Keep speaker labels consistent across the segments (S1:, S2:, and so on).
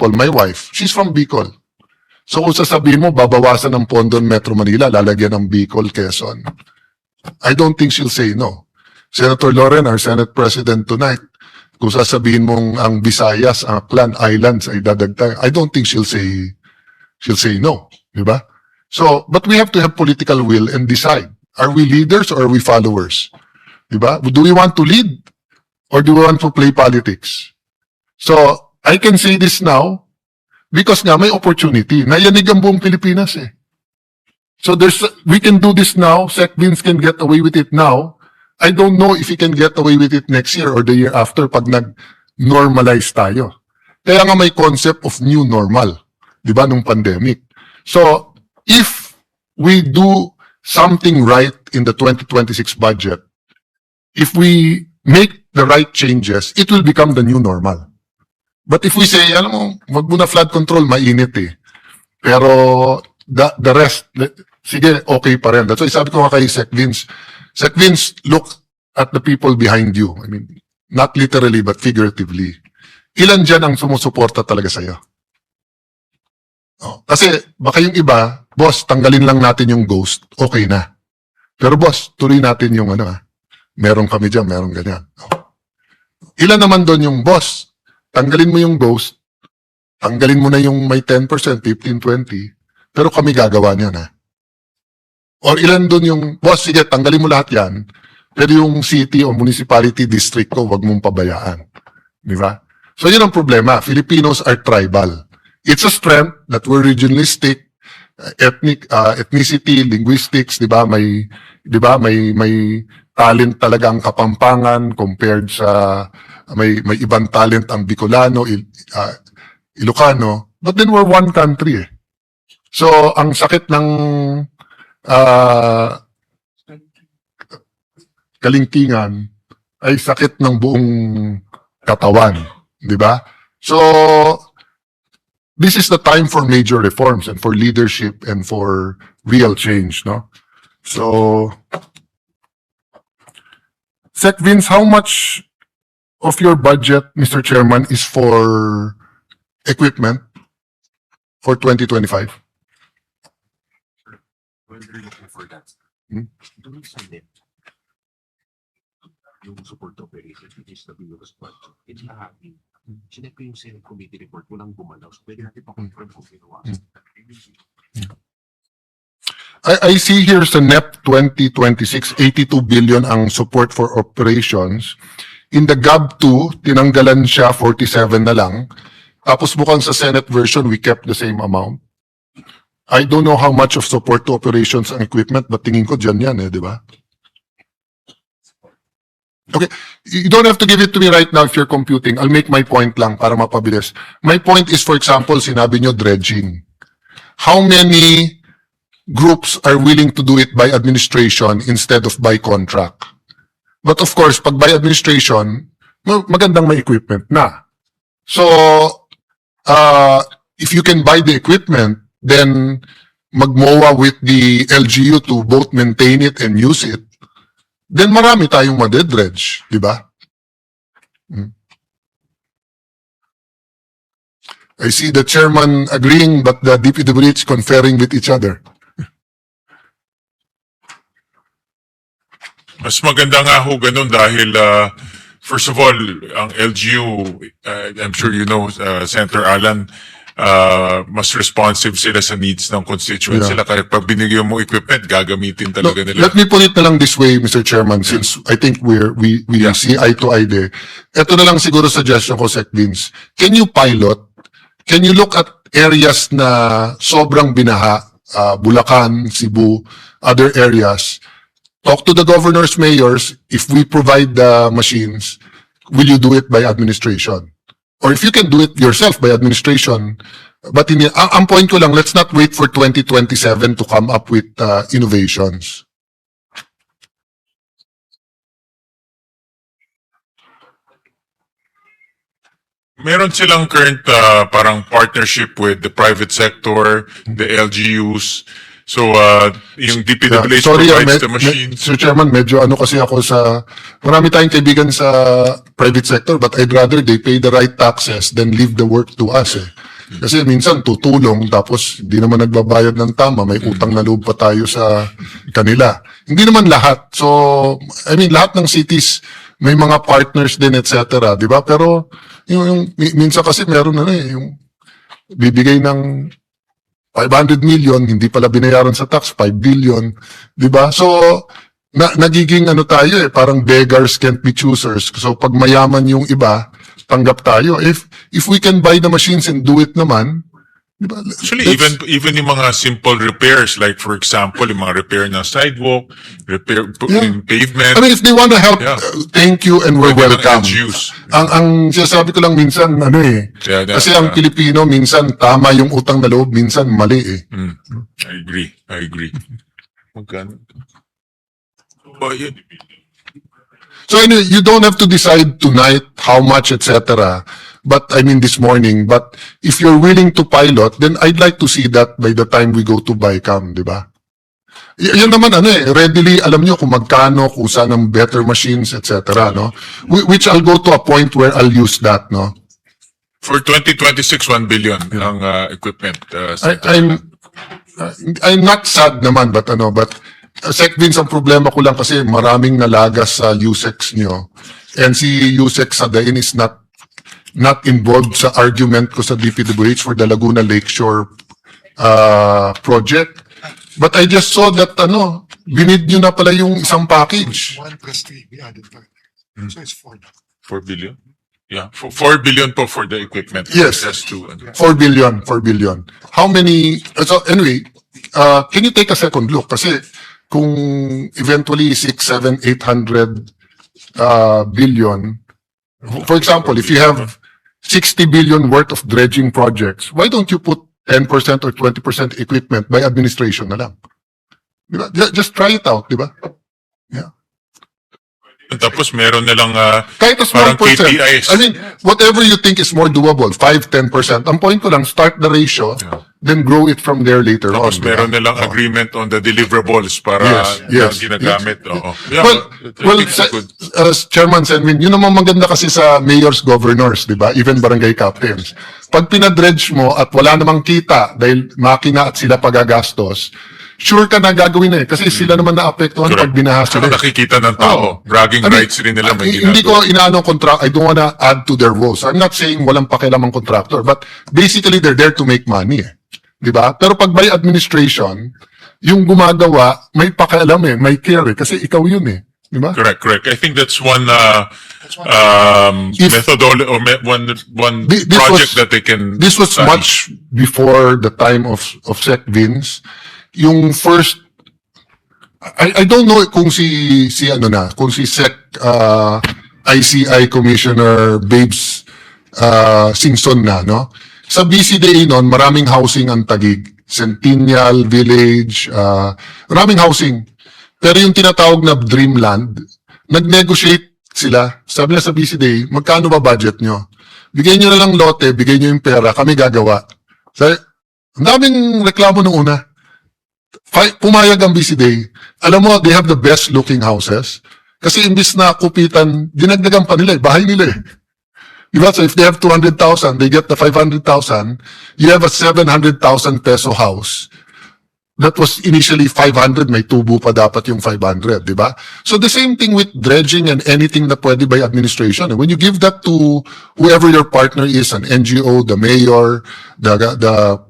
S1: example, my wife, she's from Bicol. So kung sasabihin mo, babawasan ng pondo ng Metro Manila, lalagyan ng Bicol, Quezon. I don't think she'll say no. Senator Loren, our Senate President tonight, kung sasabihin mong ang Visayas, ang Aklan, Islands ay dadagdag, I don't think she'll say, she'll say no. Di ba? So, but we have to have political will and decide. Are we leaders or are we followers? Di ba? Do we want to lead or do we want to play politics? So, I can say this now because nga may opportunity. Nayanig ang buong Pilipinas eh. So there's, we can do this now. Sec Vince can get away with it now. I don't know if he can get away with it next year or the year after pag nag-normalize tayo. Kaya nga may concept of new normal. Di ba, nung pandemic. So, if we do something right in the 2026 budget, if we make the right changes, it will become the new normal. But if we say, alam mo, wag mo na flood control, mainit eh. Pero the, the rest, sige, okay pa rin. That's why sabi ko nga kay Sec Vince, Sec Vince, look at the people behind you. I mean, not literally but figuratively. Ilan dyan ang sumusuporta talaga sa'yo? Oh, kasi baka yung iba, boss, tanggalin lang natin yung ghost, okay na. Pero boss, tuloy natin yung ano ah. Meron kami dyan, meron ganyan. Oh. Ilan naman doon yung boss, tanggalin mo yung ghost, tanggalin mo na yung may 10%, 15, 20, pero kami gagawa niyan ha. Or ilan doon yung, boss, sige, tanggalin mo lahat yan, pero yung city o municipality district ko, wag mong pabayaan. Di ba? So yun ang problema. Filipinos are tribal. It's a strength that we're regionalistic, uh, ethnic, uh, ethnicity, linguistics, di ba? May, di ba? May, may talent talaga ang Kapampangan compared sa, may, may ibang talent ang Bicolano, Il, uh, Ilocano. But then we're one country eh. So, ang sakit ng ah, kalingkingan ay sakit ng buong katawan, di ba? So, this is the time for major reforms and for leadership and for real change, no? So, Sec Vince, how much of your budget, Mr. Chairman, is for equipment for 2025?
S2: when we're looking for that.
S1: Hmm?
S2: Doon sa yung support operations, is the Bureau's budget, it's happening. Sinek ko yung Senate Committee report, walang gumalaw. So pwede natin pa-confirm kung ginawa.
S1: I, I see here sa NEP 2026, 82 billion ang support for operations. In the GAB2, tinanggalan siya 47 na lang. Tapos mukhang sa Senate version, we kept the same amount. I don't know how much of support to operations ang equipment, but tingin ko dyan yan eh, di ba? Okay, you don't have to give it to me right now if you're computing. I'll make my point lang para mapabilis. My point is, for example, sinabi nyo dredging. How many groups are willing to do it by administration instead of by contract. But of course, pag by administration, ma- magandang may equipment na. So, uh, if you can buy the equipment, then magmowa with the LGU to both maintain it and use it, then marami tayong madedredge, di ba? Hmm. I see the chairman agreeing but the DPWH conferring with each other.
S3: Mas maganda nga ho ganun dahil uh, first of all, ang LGU, uh, I'm sure you know, uh, Senator Alan, uh, mas responsive sila sa needs ng constituents
S1: Yeah.
S3: sila. Kaya pag binigyan mo equipment, gagamitin
S1: No,
S3: talaga nila.
S1: let me put it na lang this way, Mr. Chairman, since I think we're, we, we
S3: Yeah.
S1: see eye to eye there. Ito na lang siguro suggestion ko, Sec Vince. Can you pilot, can you look at areas na sobrang binaha, uh, Bulacan, Cebu, other areas, talk to the governors, mayors, if we provide the machines, will you do it by administration? Or if you can do it yourself by administration, but in, ang, ang point ko lang, let's not wait for 2027 to come up with uh, innovations.
S3: Meron silang current uh, parang partnership with the private sector, the LGUs. So, uh, yung DPWH
S1: sorry,
S3: provides
S1: med-
S3: the machines.
S1: med- Sir Chairman, medyo ano kasi ako sa, marami tayong kaibigan sa private sector, but I'd rather they pay the right taxes than leave the work to us eh. Kasi minsan tutulong tapos hindi naman nagbabayad ng tama, may utang na loob pa tayo sa kanila. Hindi naman lahat. So, I mean, lahat ng cities may mga partners din, etc. Di ba? Pero, yung, yung, mi- minsan kasi meron na eh, yung bibigay ng 500 million, hindi pala binayaran sa tax, 5 billion. Di ba? So, na, nagiging ano tayo eh, parang beggars can't be choosers. So, pag mayaman yung iba, tanggap tayo. If, if we can buy the machines and do it naman, di ba?
S3: Actually,
S1: let's-
S3: even even yung mga simple repairs, like for example, yung mga repair ng sidewalk, repair
S1: Yeah.
S3: yung pavement,
S1: I mean, if they want to help,
S3: Yeah.
S1: uh, thank you and we're
S3: pwede
S1: welcome.
S3: LGUs.
S1: Ang, ang sinasabi ko lang minsan, ano eh,
S3: Yeah, that-
S1: kasi ang
S3: uh,
S1: Pilipino, minsan tama yung utang na loob, minsan mali eh.
S3: Mm, I agree. I agree. Magkano? Oh, yeah.
S1: So anyway, you don't have to decide tonight how much, etc. But I mean this morning. But if you're willing to pilot, then I'd like to see that by the time we go to BICAM, di ba? Y- yan naman ano eh, readily alam nyo kung magkano, kung saan ang better machines, etc. No? Wh- Which I'll go to a point where I'll use that, no?
S3: For 2026, 1 billion ang uh, equipment. Uh,
S1: I, I'm uh, I'm not sad naman but ano but uh, Sec Vince ang problema ko lang kasi maraming nalagas sa USEX nyo and si USEX Sadain is not not involved sa argument ko sa DPWH for the Laguna Lakeshore uh, project but I just saw that ano binid nyo na pala yung isang package
S4: One plus three, we added five. So it's four.
S3: 4 billion? Yeah, for 4 billion po for the equipment.
S1: Yes.
S3: Just to, ano.
S1: 4 billion, 4 billion. How many, uh, so anyway, uh, can you take a second look? Kasi kung eventually 6, 7, 800 uh, billion, for example, if you have 60 billion worth of dredging projects, why don't you put 10% or 20% equipment by administration na lang? Di ba? Ju- Just try it out, di ba?
S3: Tapos meron na lang uh,
S1: Kahit a small
S3: Parang
S1: percent.
S3: KPIs.
S1: I mean, whatever you think is more doable, 5, 10%. Ang point ko lang, start the ratio,
S3: Yeah.
S1: Then grow it from there later on.
S3: tapos
S1: ba?
S3: meron na lang
S1: Oh.
S3: agreement on the deliverables para
S1: Yes, yes,
S3: na ginagamit. Oo. Yeah,
S1: Well,
S3: I
S1: well,
S3: think it's
S1: sa,
S3: good.
S1: uh, Chairman Senwin, yun naman maganda kasi sa mayors, governors, di ba? Even barangay captains. Pag pinadredge mo at wala namang kita dahil makina at sila pagagastos, sure ka na gagawin na eh. Kasi sila naman naapektuhan pag
S3: Correct.
S1: binaha
S3: Saka
S1: sila. eh.
S3: nakikita ng tao.
S1: Oo.
S3: Bragging
S1: I mean,
S3: rights rin nila may
S1: ah, Hindi ko
S3: ginagawa.
S1: inaano contract. I don't wanna add to their woes. I'm not saying walang pakialam ang contractor, but basically they're there to make money eh. Di ba? Pero pag by administration, yung gumagawa, may pakialam eh, may care eh, kasi ikaw yun eh. Di ba?
S3: Correct, correct. I think that's one uh,
S4: That's one.
S3: um,
S1: If-
S3: methodology or me- one one
S1: Thi- this
S3: project
S1: was-
S3: that they can.
S1: This was
S3: study.
S1: much before the time of of Sec Vince. Yung first I I don't know kung si si ano na, kung si Sec uh, ICI Commissioner Babes uh, Singson na, no? Sa BCDA noon, maraming housing ang tagig. Centennial Village, uh, maraming housing. Pero yung tinatawag na Dreamland, nag-negotiate sila. Sabi nila sa BCDA, magkano ba budget nyo? Bigay nyo na lang lote, bigay nyo yung pera, kami gagawa. Sabi, ang daming reklamo nung una. Pumayag ang BCDA. Alam mo, they have the best looking houses. Kasi imbis na kupitan, dinagdagan pa nila eh, bahay nila eh. So if they have 200,000, they get the 500,000, you have a 700,000 peso house. That was initially 500, may tubo pa dapat yung 500, di ba? So the same thing with dredging and anything na pwede by administration. When you give that to whoever your partner is, an NGO, the mayor, the, the,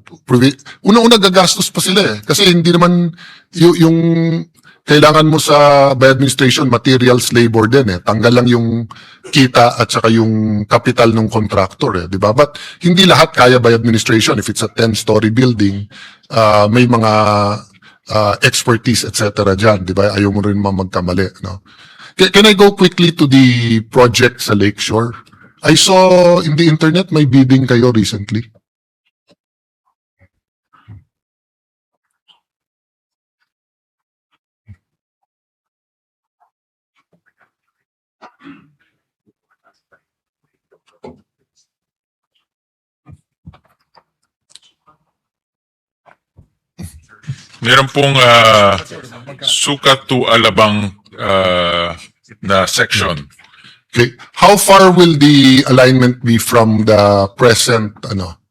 S1: una-una gagastos pa sila eh. Kasi hindi naman y- yung kailangan mo sa by administration materials labor din eh. Tanggal lang yung kita at saka yung capital ng contractor eh, di ba? But hindi lahat kaya by administration. If it's a 10-story building, uh, may mga uh, expertise etc. dyan, di ba? Ayaw mo rin magkamali, no? Ca- Can I go quickly to the project sa Lakeshore? I saw in the internet may bidding kayo recently.
S3: Meron pong uh, sukat to alabang uh, na section.
S1: Okay. How far will the alignment be from the present ano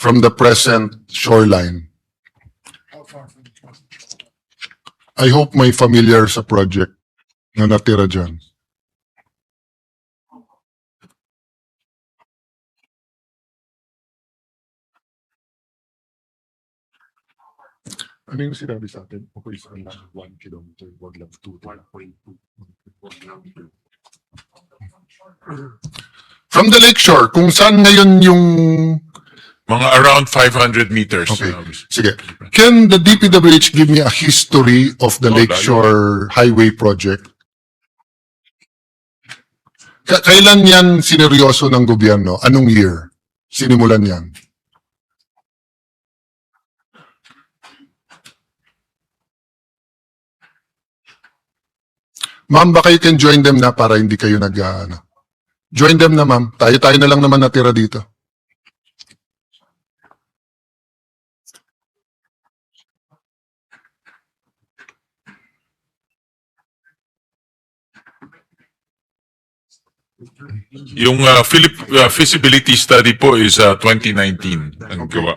S1: from the present shoreline? I hope may familiar sa project na natira dyan. Ano yung sinabi sa atin? Okay, sa lang one kilometer, wag lang two.
S2: 1.2.
S1: From the lakeshore, kung saan ngayon yung...
S3: Mga around 500 meters.
S1: Okay.
S3: uh,
S1: Sige. Can the DPWH give me a history of the
S3: Oh,
S1: Lakeshore Highway Project? Ka- kailan yan sineryoso ng gobyerno? Anong year? Sinimulan yan? Ma'am, baka you can join them na para hindi kayo nag, ah, ano. Join them na, ma'am. Tayo-tayo na lang naman natira dito.
S3: Yung uh, Philip, uh, feasibility study po is uh, 2019 ang
S1: Okay.
S3: gawa.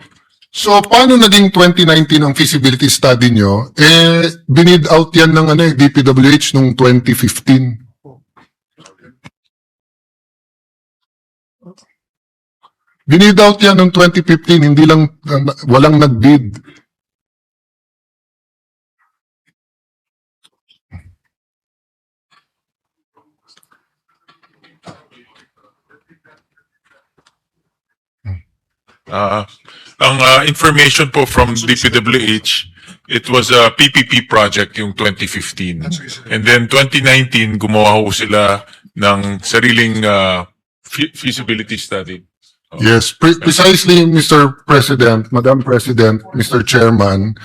S1: So, paano naging 2019 ang feasibility study nyo? Eh, binid out yan ng ano, eh, DPWH nung 2015. Binid out yan nung 2015, hindi lang, uh, walang nag-bid.
S3: Uh, ang uh, information po from DPWH, it was a PPP project yung 2015.
S4: That's what you said.
S3: And then 2019, gumawa ho sila ng sariling uh, fe- feasibility study.
S1: Yes, pre- precisely, Mr. President, Madam President, Mr. Chairman,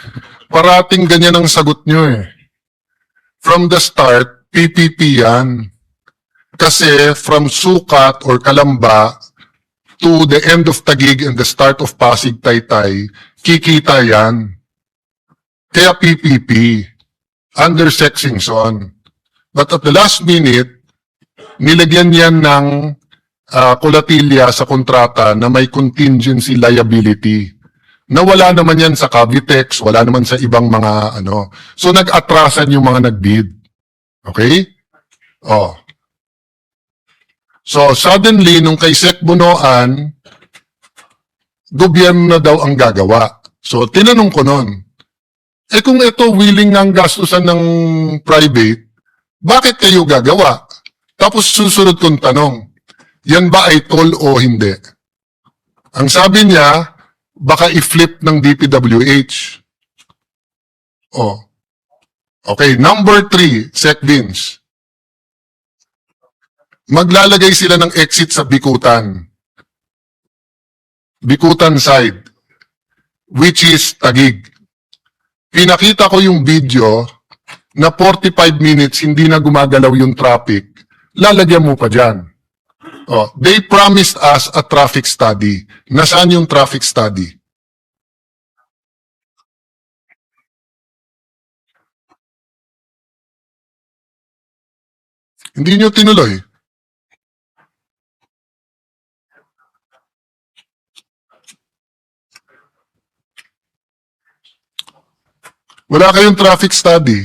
S1: parating ganyan ang sagot nyo eh. From the start, PPP yan. Kasi from Sukat or Kalamba to the end of Tagig and the start of Pasig Taytay, kikita yan. Kaya PPP, under Sexingson. But at the last minute, nilagyan yan ng ah, kulatilya sa kontrata na may contingency liability. Na wala naman yan sa Cavitex, wala naman sa ibang mga ano. So nag-atrasan yung mga nag-bid. Okay? Oh. So suddenly, nung kay Sec Bunoan, gobyerno na daw ang gagawa. So tinanong ko noon, eh kung ito willing ng gastusan ng private, bakit kayo gagawa? Tapos susunod kong tanong, yan ba ay toll o hindi? Ang sabi niya, baka i-flip ng DPWH. Oh. Okay, number three, Sec Vince. Maglalagay sila ng exit sa Bikutan. Bikutan side, which is Tagig. Pinakita ko yung video na 45 minutes hindi na gumagalaw yung traffic. Lalagyan mo pa dyan. Oh, they promised us a traffic study. Nasaan yung traffic study? Hindi nyo tinuloy. Wala kayong traffic study.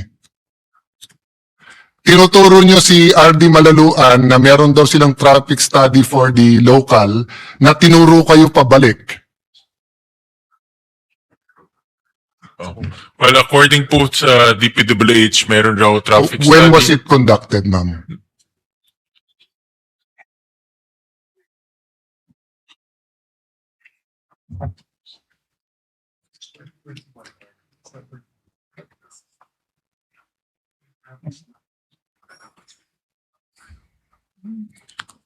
S1: Tinuturo nyo si RD Malaluan na meron daw silang traffic study for the local na tinuro kayo pabalik.
S3: Oh. Well, according po sa DPWH, meron raw traffic
S1: When
S3: study.
S1: was it conducted, ma'am?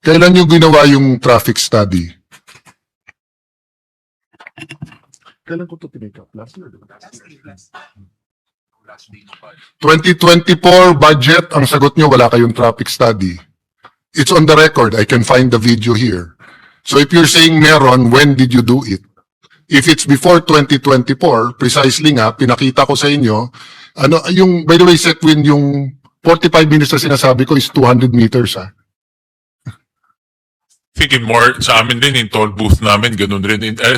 S1: Kailan nyo ginawa yung traffic study? Kailan ko ito tinake up? Last year,
S2: Last day ng budget.
S1: 2024 budget, ang sagot nyo, wala kayong traffic study. It's on the record. I can find the video here. So if you're saying meron, when did you do it? If it's before 2024, precisely nga, pinakita ko sa inyo, ano, yung, by the way, Setwin, yung 45 minutes na sinasabi ko is 200 meters, ah.
S3: Think in more, sa amin din, in toll booth namin, ganun rin. In, I